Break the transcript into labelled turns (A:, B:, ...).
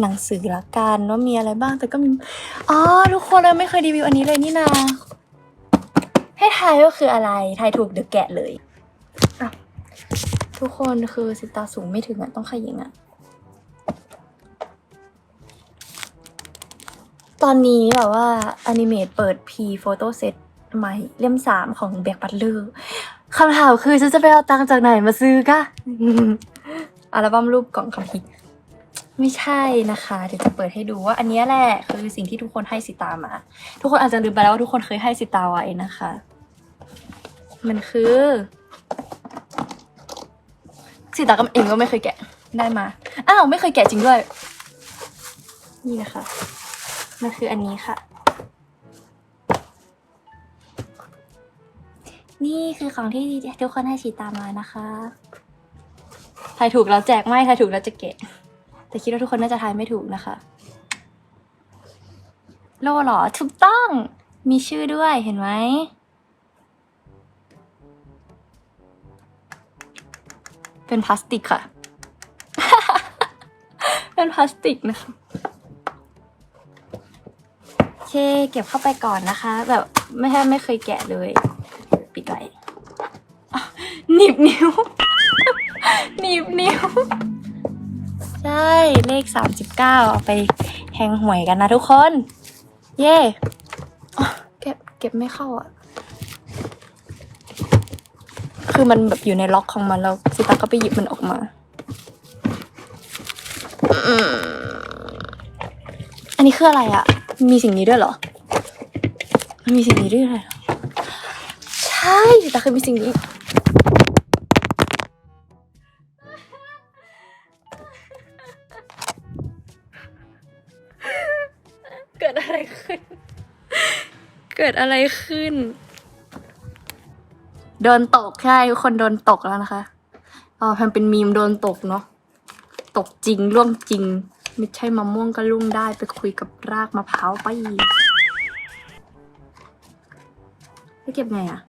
A: หนังสือละกันว่ามีอะไรบ้างแต่ก็มีอ๋อทุกคนเราไม่เคยรีวิวอันนี้เลยนี่นาให้ทายว่าคืออะไรทายถูกเดี๋ยวแกะเลยทุกคนคือสิตาสูงไม่ถึงอะ ต้องขยิงอะ ตอนนี้แบบว่าอนิเมตเปิด P โฟโต้เซตใหม่เล่มสามของแบ็คบัตเลอร์คำถามคือฉันจะไปเอาตังค์จากไหนมาซื้อกะอัลบั้มรูปกล่องคำพิ ไม่ใช่นะคะเดี๋ยวจะเปิดให้ดูว่าอันนี้แหละคือสิ่งที่ทุกคนให้สิตามา ทุกคนอาจจะลืมไปแล้วว่าทุกคนเคยให้สิตาไว้นะคะ มันคือสิตาก็เองก็ไม่เคยแกะได้มาอ้าวไม่เคยแกะจริงด้วย นี่นะคะมันคืออันนี้ค่ะ นี่คือของที่ทุกคนให้ฉีดตามมานะคะทายถูกแล้วแจกไม่ทายถูกแล้วจะเกะ แต่คิดว่าทุกคนน่าจะทายไม่ถูกนะคะ โลหรอถูกต้อง มีชื่อด้วยเห็นไหมเป็นพลาสติกค่ะ เป็นพลาสติกนะคะโอเค เก็บเข้าไปก่อนนะคะ แบบไม่ใช่ไม่เคยแกะเลย ปิดไว้หนีบนิ้วหนีบนิ้ว ใช่เลขสามสิบเก้าเอาไปแทงหวยกันนะทุกคน เย่เก็บเก็บไม่เข้าอะ คือมันแบบอยู่ในล็อกของมันแล้วสิตาก็ไปหยิบมันออกมา อันนี้คืออะไรอะ มีสิ่งนี้ด้วยเหรอ มันมีสิ่งนี้ด้วยเหรอ ใช่แต่เคยมีสิ่งนี้ เกิดอะไรขึ้น เกิดอะไรขึ้น โดนตกใช่ทุกคนโดนตกแล้วนะคะอ๋อทำเป็นมีมโดนตกเนาะตกจริงร่วงจริง ไม่ใช่มะม่วงก็ลุ่งได้ไปคุยกับรากมะพร้าวไปไปเก็บไงอะ